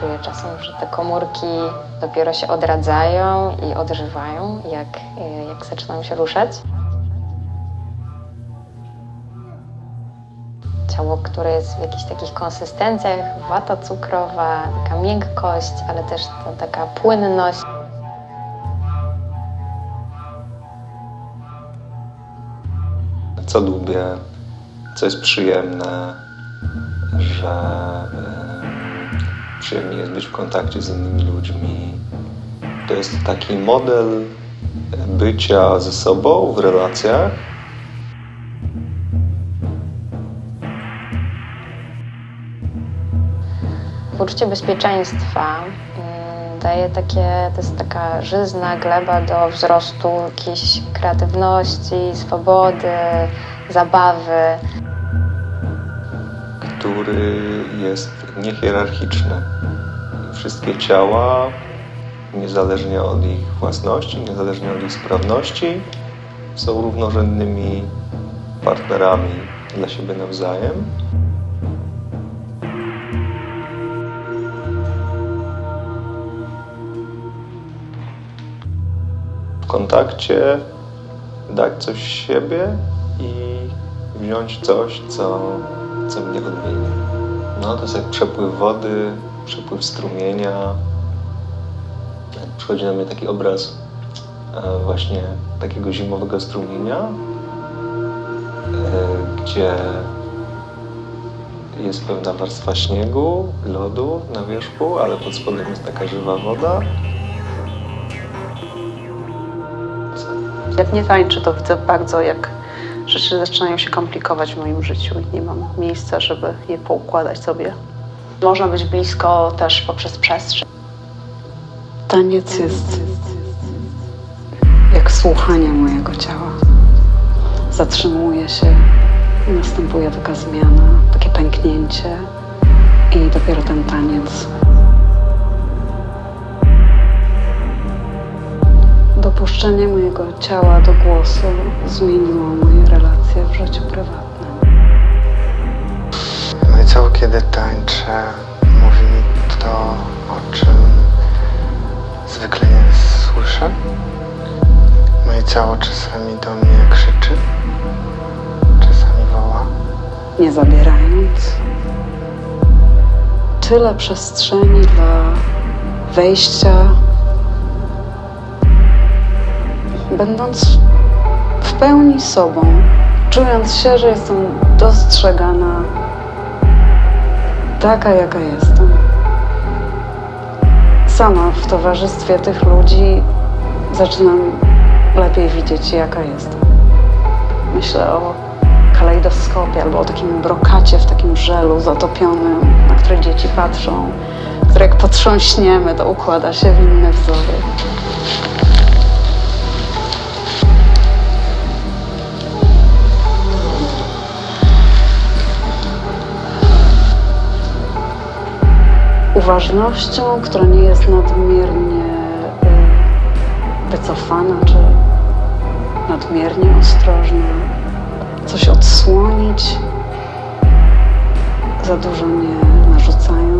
wrażenie czasem, że te komórki dopiero się odradzają i odżywają, jak, y, jak zaczynają się ruszać. Ciało, które jest w jakichś takich konsystencjach, wata cukrowa, taka miękkość, ale też ta taka płynność. co lubię, co jest przyjemne, że e, przyjemnie jest być w kontakcie z innymi ludźmi. To jest taki model bycia ze sobą w relacjach. Poczucie bezpieczeństwa mm, daje takie, to jest taka żyzna gleba do wzrostu jakiejś kreatywności, swobody, zabawy. Który jest niehierarchiczny. Wszystkie ciała, niezależnie od ich własności, niezależnie od ich sprawności, są równorzędnymi partnerami dla siebie nawzajem. W kontakcie dać coś siebie i wziąć coś, co, co mnie odmieni. No to jest jak przepływ wody, przepływ strumienia. Przychodzi na mnie taki obraz e, właśnie takiego zimowego strumienia, e, gdzie jest pewna warstwa śniegu, lodu na wierzchu, ale pod spodem jest taka żywa woda. Jak nie tańczę, to widzę bardzo, jak rzeczy zaczynają się komplikować w moim życiu i nie mam miejsca, żeby je poukładać sobie. Można być blisko też poprzez przestrzeń. Taniec jest jak słuchanie mojego ciała. Zatrzymuje się i następuje taka zmiana, takie pęknięcie i dopiero ten taniec Dopuszczenie mojego ciała do głosu zmieniło moje relacje w życiu prywatnym. No i co, kiedy tańczę, mówi mi to, o czym zwykle nie słyszę. Moje ciało czasami do mnie krzyczy, czasami woła. Nie zabierając tyle przestrzeni dla wejścia, będąc w pełni sobą, czując się, że jestem dostrzegana taka, jaka jestem. Sama w towarzystwie tych ludzi zaczynam lepiej widzieć, jaka jestem. Myślę o kalejdoskopie albo o takim brokacie w takim żelu zatopionym, na który dzieci patrzą, który jak potrząśniemy, to układa się w inne wzory. Uważnością, która nie jest nadmiernie y, wycofana czy nadmiernie ostrożna, coś odsłonić, za dużo nie narzucając.